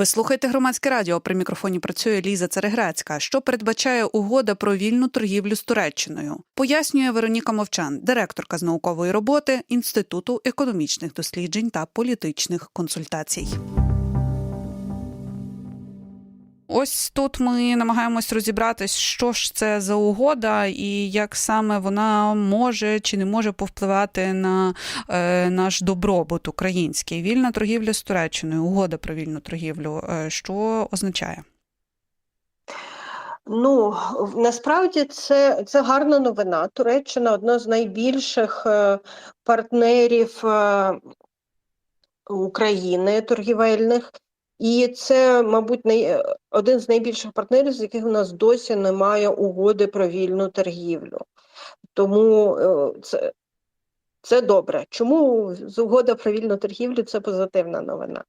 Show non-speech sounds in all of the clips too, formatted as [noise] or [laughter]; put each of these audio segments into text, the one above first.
Ви слухаєте громадське радіо. При мікрофоні працює Ліза Цереграцька. Що передбачає угода про вільну торгівлю з Туреччиною? Пояснює Вероніка Мовчан, директорка з наукової роботи Інституту економічних досліджень та політичних консультацій. Ось тут ми намагаємось розібратись, що ж це за угода, і як саме вона може чи не може повпливати на е, наш добробут український. Вільна торгівля з Туреччиною, угода про вільну торгівлю. Е, що означає? Ну насправді це це гарна новина. Туреччина одна з найбільших е, партнерів е, України торгівельних. І це, мабуть, най... один з найбільших партнерів, з яких у нас досі немає угоди про вільну торгівлю. Тому е, це це добре. Чому з угода про вільну торгівлю це позитивна новина?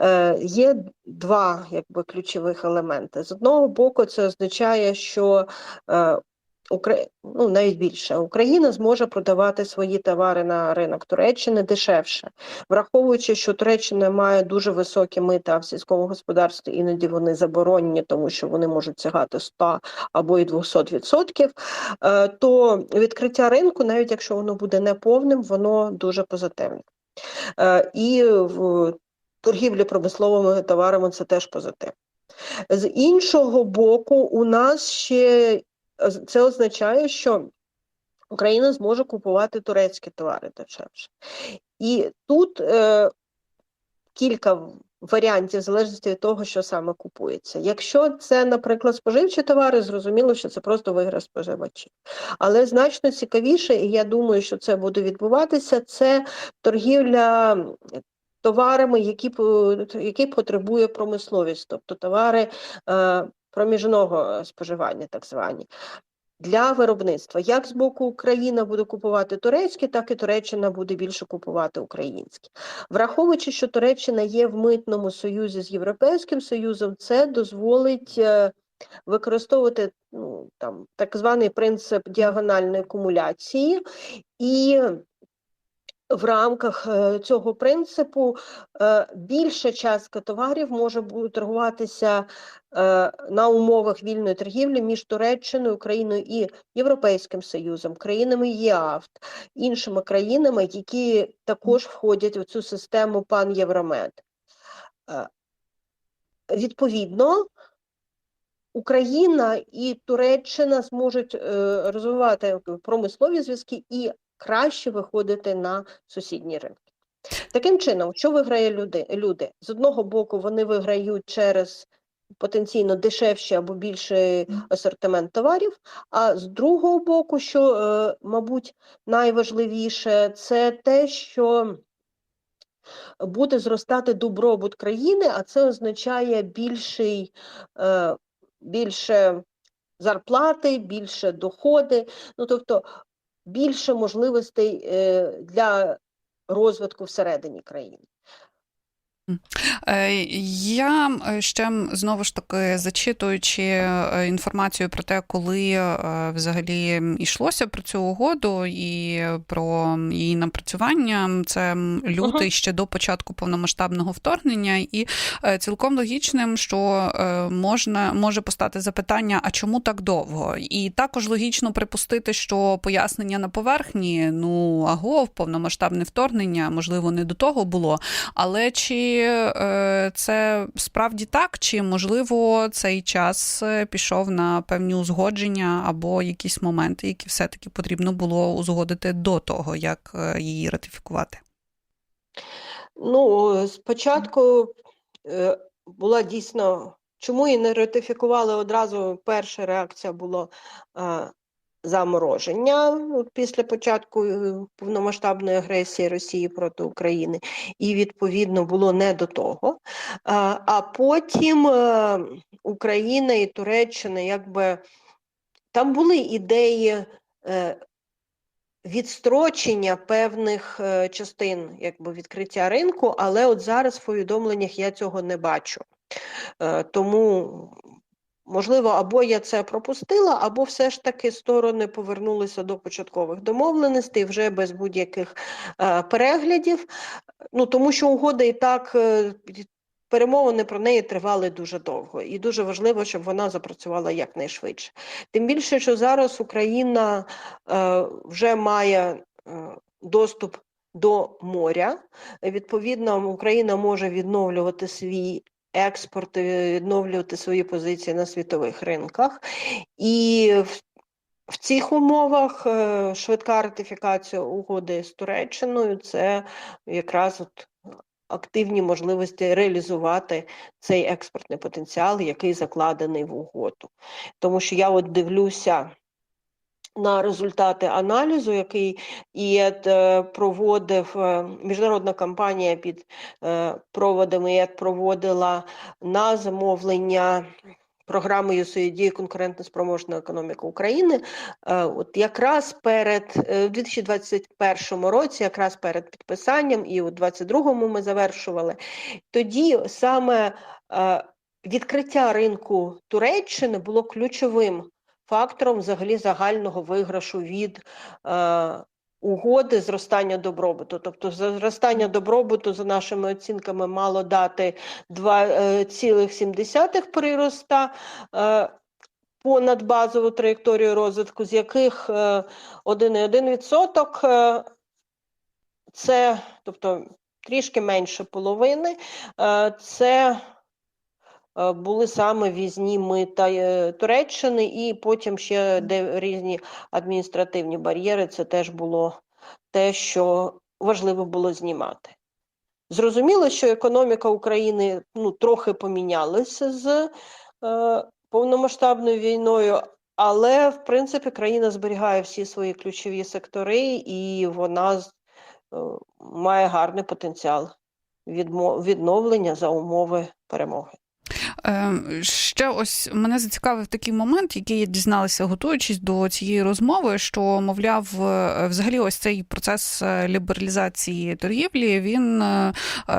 Е, Є два якби, ключових елементи. З одного боку, це означає, що е, ну, навіть більше Україна зможе продавати свої товари на ринок Туреччини дешевше, враховуючи, що Туреччина має дуже високі мита в сільському господарстві, іноді вони заборонені, тому що вони можуть сягати 100 або і 200%, е, то відкриття ринку, навіть якщо воно буде неповним, воно дуже позитивне. Е, і в торгівлі промисловими товарами це теж позитив. З іншого боку, у нас ще це означає, що Україна зможе купувати турецькі товари дешевше. І тут е, кілька варіантів, в залежності від того, що саме купується. Якщо це, наприклад, споживчі товари, зрозуміло, що це просто виграш споживачів. Але значно цікавіше, і я думаю, що це буде відбуватися, це торгівля. Товарами, які які потребує промисловість, тобто товари е, проміжного споживання, так звані. Для виробництва як з боку Україна буде купувати турецькі, так і Туреччина буде більше купувати українські. Враховуючи, що Туреччина є в митному союзі з Європейським Союзом, це дозволить е, використовувати ну, там, так званий принцип діагональної кумуляції і в рамках е, цього принципу е, більша частка товарів може бути торгуватися е, на умовах вільної торгівлі між Туреччиною, Україною і Європейським Союзом, країнами ЄАВТ, іншими країнами, які також входять в цю систему пан Євромед. Відповідно, Україна і Туреччина зможуть розвивати промислові зв'язки і краще виходити на сусідні ринки. Таким чином, що виграє люди? люди? З одного боку, вони виграють через потенційно дешевший або більший асортимент товарів, а з другого боку, що, е, мабуть, найважливіше, це те, що буде зростати добробут країни, а це означає більший, е, більше зарплати, більше доходи. Ну, тобто більше можливостей е, для розвитку всередині країни. Е, я е, ще знову ж таки зачитуючи е, інформацію про те, коли взагалі йшлося про цю угоду і про її напрацювання, це лютий ще до початку повномасштабного вторгнення, і цілком логічним, що можна може постати запитання, а чому так довго? І також логічно припустити, що пояснення на поверхні, ну аго, повномасштабне вторгнення, можливо, не до того було, але чи Е, це справді так, чи можливо цей час е, пішов на певні узгодження або якісь моменти, які все-таки потрібно було узгодити до того, як е, її ратифікувати? Ну, спочатку була дійсно. Чому її не ратифікували одразу? Перша реакція була замороження після початку е, повномасштабної агресії Росії проти України, і відповідно було не до того. А потім е, Україна і Туреччина, якби там були ідеї. Е, відстрочення певних частин якби відкриття ринку, але от зараз в повідомленнях я цього не бачу. Тому Можливо, або я це пропустила, або все ж таки сторони повернулися до початкових домовленостей вже без будь-яких е, переглядів. Ну тому що угода і так е, перемовини про неї тривали дуже довго, і дуже важливо, щоб вона запрацювала якнайшвидше. Тим більше, що зараз Україна е, вже має е, доступ до моря. Відповідно, Україна може відновлювати свій експорт, е, відновлювати свої позиції на світових ринках. І в, в цих умовах е, швидка ратифікація угоди з Туреччиною це якраз от активні можливості реалізувати цей експортний потенціал, який закладений в угоду. Тому що я от дивлюся на результати аналізу, який ІЕД проводив, е, міжнародна компанія під е, проводами ІЕД проводила на замовлення програми USAID «Конкурентно-спроможна економіка України. Е, От якраз перед е, в 2021 році, якраз перед підписанням, і у 2022 ми завершували. Тоді саме відкриття ринку Туреччини було ключовим фактором взагалі загального виграшу від е, угоди зростання добробуту. Тобто зростання добробуту, за нашими оцінками, мало дати 2,7 прироста. Е, Понад базову траєкторію розвитку, з яких е, 1,1% е, це, тобто трішки менше половини, е, це е, були саме візні мита е, Туреччини, і потім ще де різні адміністративні бар'єри. Це теж було те, що важливо було знімати. Зрозуміло, що економіка України ну, трохи помінялася з е, повномасштабною війною, але в принципі країна зберігає всі свої ключові сектори, і вона е, має гарний потенціал відмо- відновлення за умови перемоги. Е, Ще ось мене зацікавив такий момент, який я дізналася, готуючись до цієї розмови, що, мовляв, е, взагалі, ось цей процес е, лібералізації торгівлі, він, е,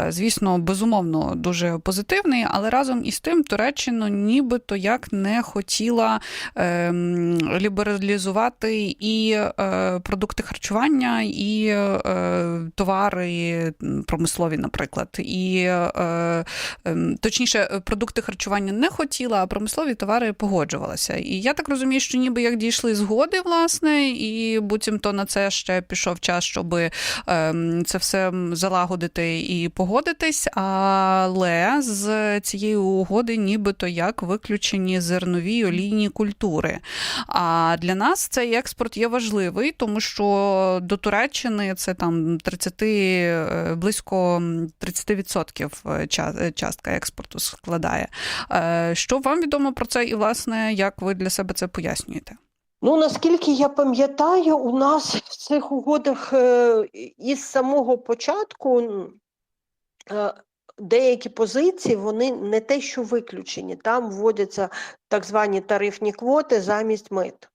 звісно, безумовно дуже позитивний, але разом із тим Туреччина нібито як не хотіла ем, лібералізувати і продукти харчування, і товари промислові, наприклад. І ем, точніше, продукти харчування не хотіла, а промислові товари погоджувалася. І я так розумію, що ніби як дійшли згоди, власне, і буцімто на це ще пішов час, щоб ем, це все залагодити і погодитись. Але з цієї угоди, нібито як виключені зернові олійні культури. А для нас цей експорт є важливий, тому що до Туреччини це там 30, е, близько 30% ча- е, частка експорту складає. Е, Що вам відомо про це, і власне, як ви для себе це пояснюєте? Ну, наскільки я пам'ятаю, у нас в цих угодах е, із самого початку е, деякі позиції, вони не те, що виключені. Там вводяться так звані тарифні квоти замість мит.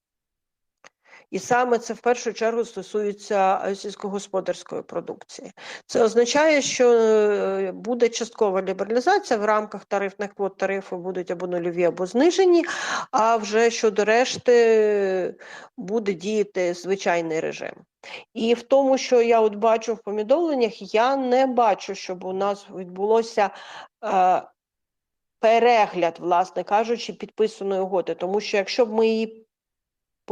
І саме це в першу чергу стосується е, сільськогосподарської продукції. Це означає, що е, буде часткова лібералізація в рамках тарифних квот тарифи будуть або нульові, або знижені, а вже щодо решти буде діяти звичайний режим. І в тому, що я от бачу в повідомленнях, я не бачу, щоб у нас відбулося е, перегляд, власне кажучи, підписаної угоди. Тому що якщо б ми її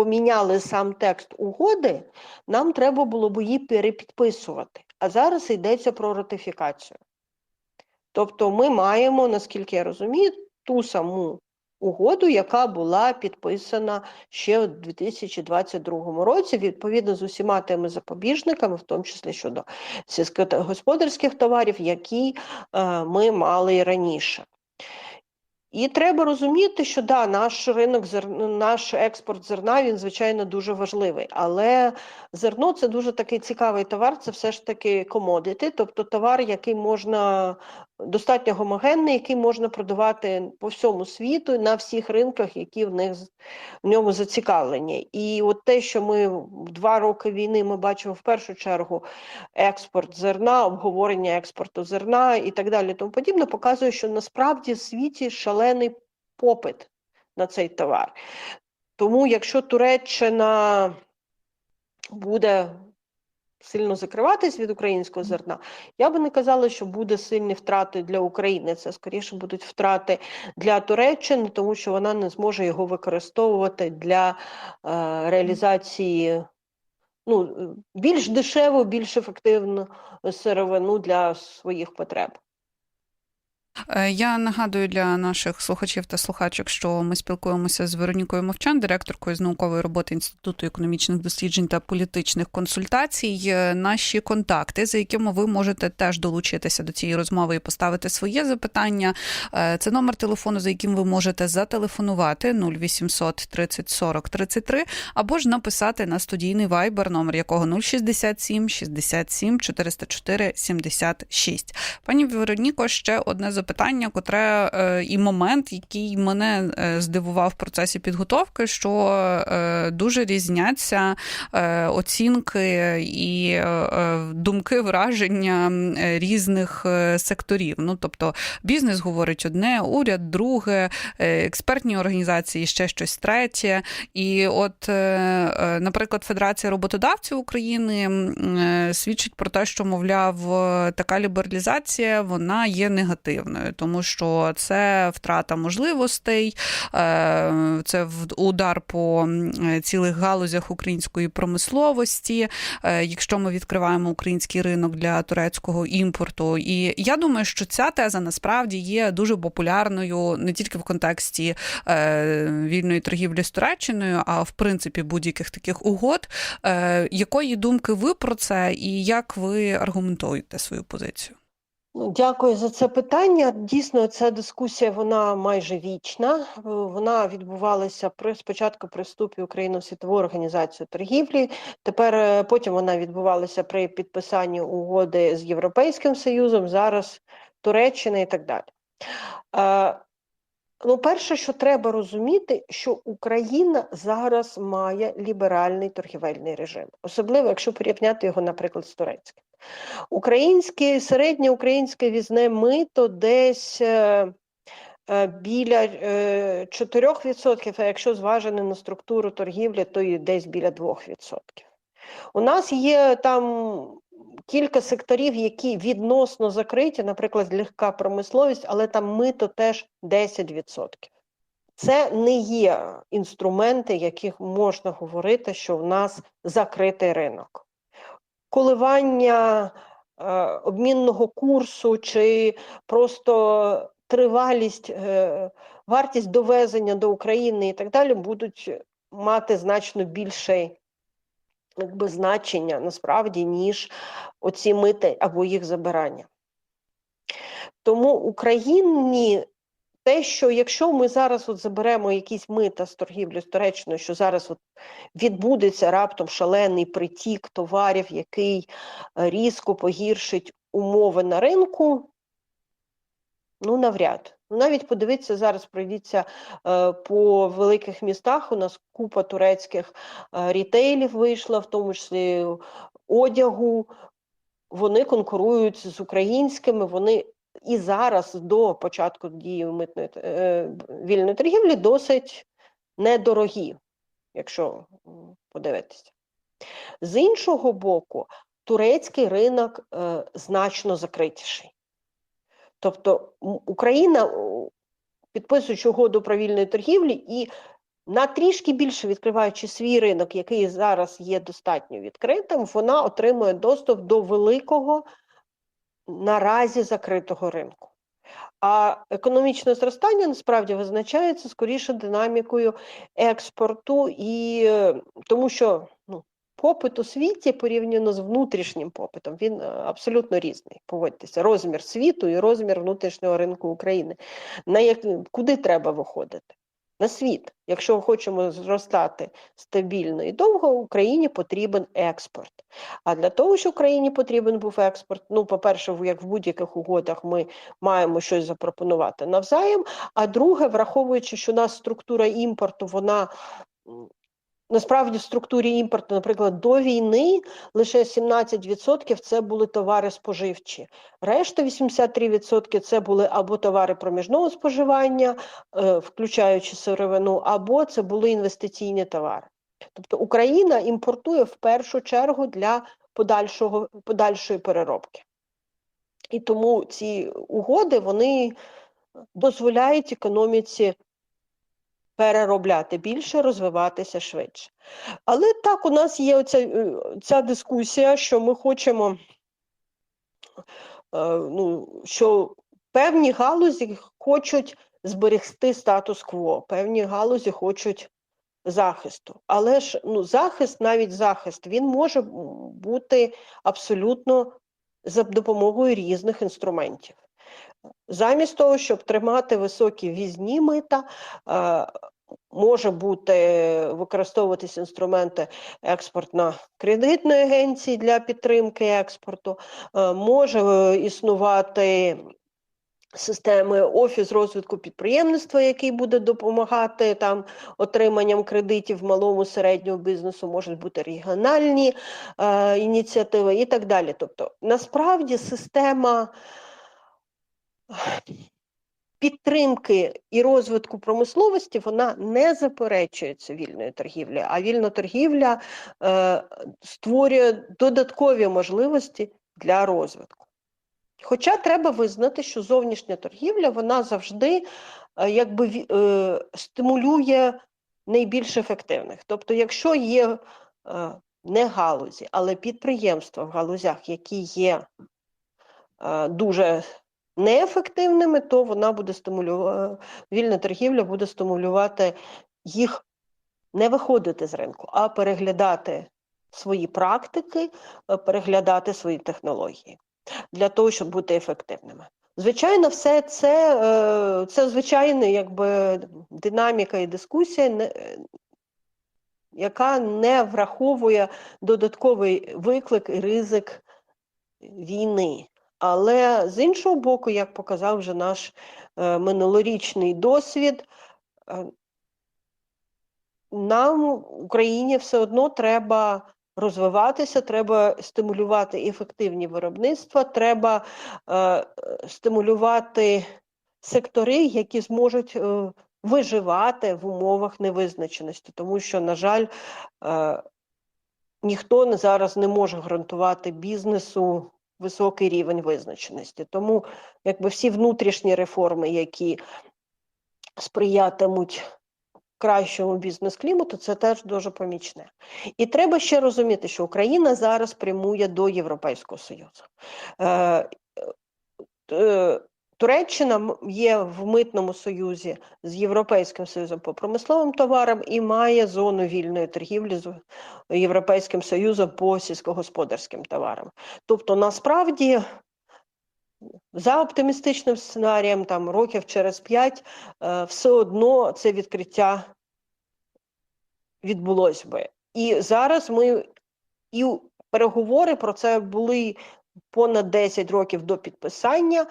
поміняли сам текст угоди, нам треба було б її перепідписувати. А зараз йдеться про ратифікацію. Тобто ми маємо, наскільки я розумію, ту саму угоду, яка була підписана ще у 2022 році, відповідно з усіма тими запобіжниками, в тому числі щодо сільськогосподарських товарів, які е, ми мали раніше. І треба розуміти, що да, наш ринок зерна, наш експорт зерна він звичайно дуже важливий. Але зерно це дуже такий цікавий товар. Це все ж таки комодити, тобто товар, який можна достатньо гомогенний, який можна продавати по всьому світу на всіх ринках, які в них в ньому зацікавлені. І от те, що ми в два роки війни ми бачимо в першу чергу експорт зерна, обговорення експорту зерна і так далі, тому подібне, показує, що насправді в світі шалений попит на цей товар. Тому, якщо Туреччина буде сильно закриватись від українського зерна, я би не казала, що буде сильні втрати для України. Це скоріше будуть втрати для Туреччини, тому що вона не зможе його використовувати для е, реалізації ну, е, більш дешеву, більш ефективну сировину для своїх потреб. Е, Я нагадую для наших слухачів та слухачок, що ми спілкуємося з Веронікою Мовчан, директоркою з наукової роботи Інституту економічних досліджень та політичних консультацій. Е, Наші контакти, за якими ви можете теж долучитися до цієї розмови і поставити своє запитання. Е, Це номер телефону, за яким ви можете зателефонувати 0800 30 40 33, або ж написати на студійний вайбер, номер якого 067 67 404 76. Пані Вероніко, ще одне запитання, котре е, і момент, який мене е, здивував в процесі підготовки, що е, дуже різняться оцінки і думки, враження різних секторів. Ну тобто бізнес говорить одне, уряд друге, експертні організації ще щось третє. І от, наприклад, Федерація роботодавців України свідчить про те, що, мовляв, така лібералізація вона є негативною, тому що це втрата можливостей, е, це удар по цілих галузях української промисловості. е, Якщо ми відкриваємо український ринок для турецького імпорту, і я думаю, що ця теза насправді є дуже популярною не тільки в контексті е, вільної торгівлі з Туреччиною, а в принципі будь-яких таких угод. Якої думки ви про це, і як ви аргументуєте свою позицію? Ну, Дякую за це питання. Дійсно, ця дискусія вона майже вічна. Е, Вона відбувалася при спочатку при вступі України в світову організацію торгівлі. Тепер е, потім вона відбувалася при підписанні угоди з Європейським Союзом, зараз Туреччина і так далі. Е, Ну, перше, що треба розуміти, що Україна зараз має ліберальний торгівельний режим, особливо якщо порівняти його, наприклад, з турецьким. Українське середнє українське візне мито десь е, е, біля е, 4%, а якщо зважене на структуру торгівлі, то і десь біля 2%. У нас є там кілька секторів, які відносно закриті, наприклад, легка промисловість, але там мито теж 10%. Це не є інструменти, яких можна говорити, що в нас закритий ринок. Коливання е, обмінного курсу чи просто тривалість, е, вартість довезення до України і так далі будуть мати значно більше якби, значення насправді, ніж оці мити або їх забирання. Тому Україні те, що якщо ми зараз от заберемо якісь мита з торгівлі з Туреччиною, що зараз от відбудеться раптом шалений притік товарів, який е, різко погіршить умови на ринку, ну навряд. Ну, навіть подивіться, зараз пройдіться е, по великих містах. У нас купа турецьких е, рітейлів вийшла, в тому числі одягу. Вони конкурують з українськими, вони і зараз до початку дії митної е, вільної торгівлі досить недорогі, якщо подивитися. З іншого боку, турецький ринок е, значно закритіший. Тобто Україна, підписуючи угоду про вільної торгівлі і на трішки більше відкриваючи свій ринок, який зараз є достатньо відкритим, вона отримує доступ до великого наразі закритого ринку. А економічне зростання насправді визначається скоріше динамікою експорту, і е, тому що ну, попит у світі порівняно з внутрішнім попитом, він е, абсолютно різний. Погодьтеся, розмір світу і розмір внутрішнього ринку України. На як, куди треба виходити? На світ. Якщо ми хочемо зростати стабільно і довго, Україні потрібен експорт. А для того, що Україні потрібен був експорт, ну, по-перше, як в будь-яких угодах ми маємо щось запропонувати навзаєм. А друге, враховуючи, що у нас структура імпорту, вона насправді в структурі імпорту, наприклад, до війни лише 17% це були товари споживчі. Решта 83% це були або товари проміжного споживання, е, включаючи сировину, або це були інвестиційні товари. Тобто Україна імпортує в першу чергу для подальшого, подальшої переробки. І тому ці угоди вони дозволяють економіці переробляти більше, розвиватися швидше. Але так, у нас є оця, е, ця дискусія, що ми хочемо, е, ну, що певні галузі хочуть зберегти статус-кво, певні галузі хочуть захисту. Але ж ну, захист, навіть захист, він може бути абсолютно за допомогою різних інструментів. Замість того, щоб тримати високі візні мита, е, може бути використовуватись інструменти експортно-кредитної агенції для підтримки експорту, е, може е, існувати системи офіс розвитку підприємництва, який буде допомагати там отриманням кредитів малому середньому бізнесу, можуть бути регіональні е, ініціативи і так далі. Тобто, насправді система підтримки і розвитку промисловості вона не заперечується вільною торгівлею, а вільна торгівля е, створює додаткові можливості для розвитку. Хоча треба визнати, що зовнішня торгівля вона завжди е, якби е, стимулює найбільш ефективних. Тобто, якщо є е, не галузі, але підприємства в галузях, які є е, дуже неефективними, то вона буде стимулювати, вільна торгівля буде стимулювати їх не виходити з ринку, а переглядати свої практики, е, переглядати свої технології для того, щоб бути ефективними. Звичайно, все це, е, це звичайна якби, динаміка і дискусія, яка не враховує додатковий виклик і ризик війни. Але з іншого боку, як показав вже наш е, минулорічний досвід, е, нам, Україні, все одно треба розвиватися, треба стимулювати ефективні виробництва, треба е, стимулювати сектори, які зможуть виживати в умовах невизначеності, тому що, на жаль, е, ніхто зараз не може гарантувати бізнесу високий рівень визначеності. Тому якби всі внутрішні реформи, які сприятимуть кращому бізнес-клімату, це теж дуже помічне. І треба ще розуміти, що Україна зараз прямує до Європейського Союзу. Е, е, Туреччина є в митному союзі з Європейським Союзом по промисловим товарам і має зону вільної торгівлі з Європейським Союзом по сільськогосподарським товарам. Тобто, насправді, за оптимістичним сценарієм, там років через п'ять, е, все одно це відкриття відбулось би. І зараз ми і переговори про це були понад 10 років до підписання.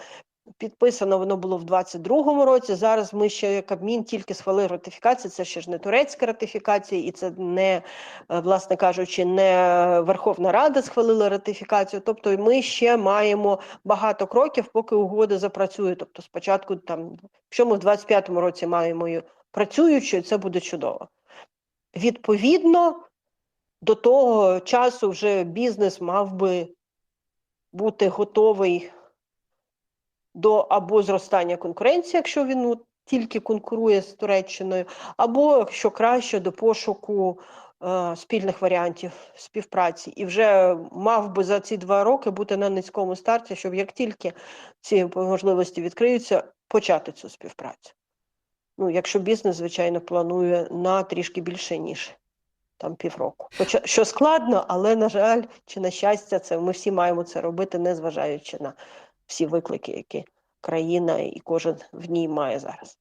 Підписано воно було в 22-му році. Зараз ми ще Кабмін тільки схвалили ратифікацію. Це ще ж не турецька ратифікація, і це не, е, власне кажучи, не Верховна Рада схвалила ратифікацію. Тобто ми ще маємо багато кроків, поки угода запрацює. Тобто, спочатку, там, якщо ми в 25-му році маємо працюючою, це буде чудово. Відповідно, до того часу вже бізнес мав би бути готовий до або зростання конкуренції, якщо він ну, тільки конкурує з Туреччиною, або якщо краще до пошуку е, спільних варіантів співпраці. І вже мав би за ці два роки бути на низькому старті, щоб як тільки ці можливості відкриються, почати цю співпрацю. Ну, якщо бізнес, звичайно, планує на трішки більше, ніж там півроку. Хоча що складно, але на жаль, чи на щастя, це ми всі маємо це робити, незважаючи на всі виклики, які країна і кожен в ній має зараз.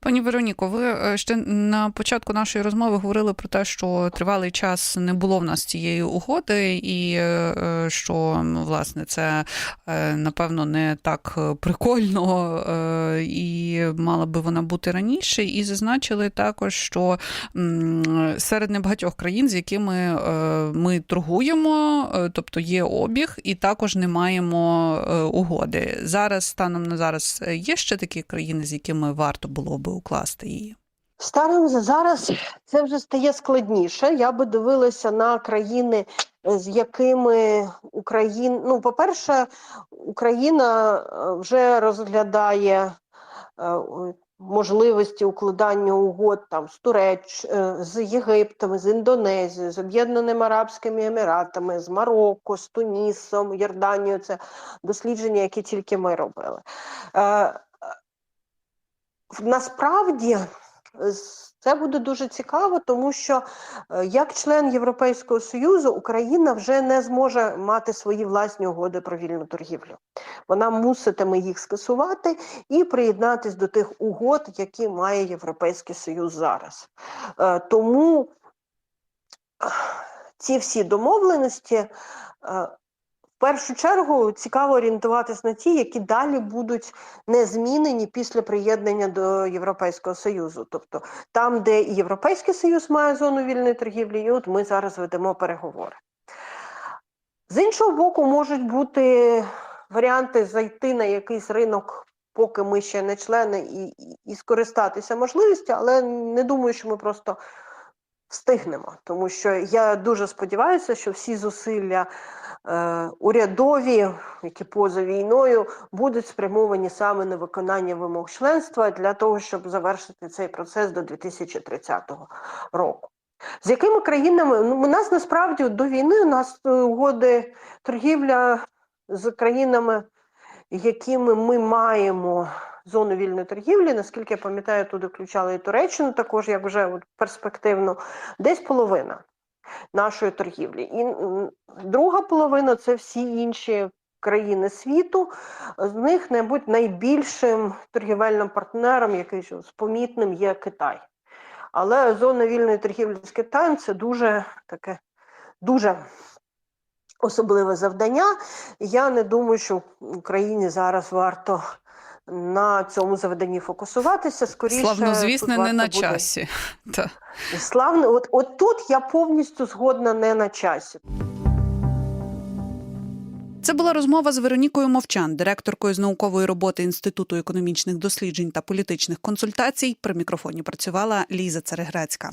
Пані Вероніко, ви е, ще на початку нашої розмови говорили про те, що тривалий час не було в нас цієї угоди, і е, що ну, власне це е, напевно не так прикольно, е, і мала би вона бути раніше. І зазначили також, що серед небагатьох країн, з якими е, ми торгуємо, е, тобто є обіг, і також не маємо е, угоди. Зараз станом на зараз е, є ще такі країни, з якими варто було би укласти її. Станом зараз це вже стає складніше. Я би дивилася на країни, е, з якими Україн... ну, по-перше, Україна е, вже розглядає е, можливості укладання угод там з Туреч, з Єгиптом, з Індонезією, з Об'єднаними Арабськими Еміратами, з Марокко, з Тунісом, Йорданією. Це дослідження, які тільки ми робили. Е, Насправді це буде дуже цікаво, тому що е, як член Європейського Союзу Україна вже не зможе мати свої власні угоди про вільну торгівлю. Вона муситиме їх скасувати і приєднатись до тих угод, які має Європейський Союз зараз. Е, Тому е, ці всі домовленості. Першу чергу цікаво орієнтуватись на ті, які далі будуть не змінені після приєднання до Європейського Союзу. Тобто там, де і Європейський Союз має зону вільної торгівлі, і от ми зараз ведемо переговори. З іншого боку, можуть бути варіанти зайти на якийсь ринок, поки ми ще не члени, і, і, скористатися можливістю, але не думаю, що ми просто встигнемо. Тому що я дуже сподіваюся, що всі зусилля урядові, які поза війною, будуть спрямовані саме на виконання вимог членства для того, щоб завершити цей процес до 2030 року. З якими країнами? Ну у нас насправді до війни у нас е, угоди торгівля з країнами, якими ми маємо зону вільної торгівлі, наскільки я пам'ятаю, туди включали і Туреччину, також як вже перспективно, десь половина нашої торгівлі. І друга половина це всі інші країни світу. З них, мабуть, найбільшим торгівельним партнером, який помітним, є Китай. Але зона вільної торгівлі з Китаєм це дуже таке дуже особливе завдання. Я не думаю, що Україні зараз варто на цьому завданні фокусуватися. Скоріше, Славнозвісне тут не на буде- часі. [laughs] Та. Славне, от, от тут я повністю згодна не на часі. Це була розмова з Веронікою Мовчан, директоркою з наукової роботи Інституту економічних досліджень та політичних консультацій. При мікрофоні працювала Ліза Цареграцька.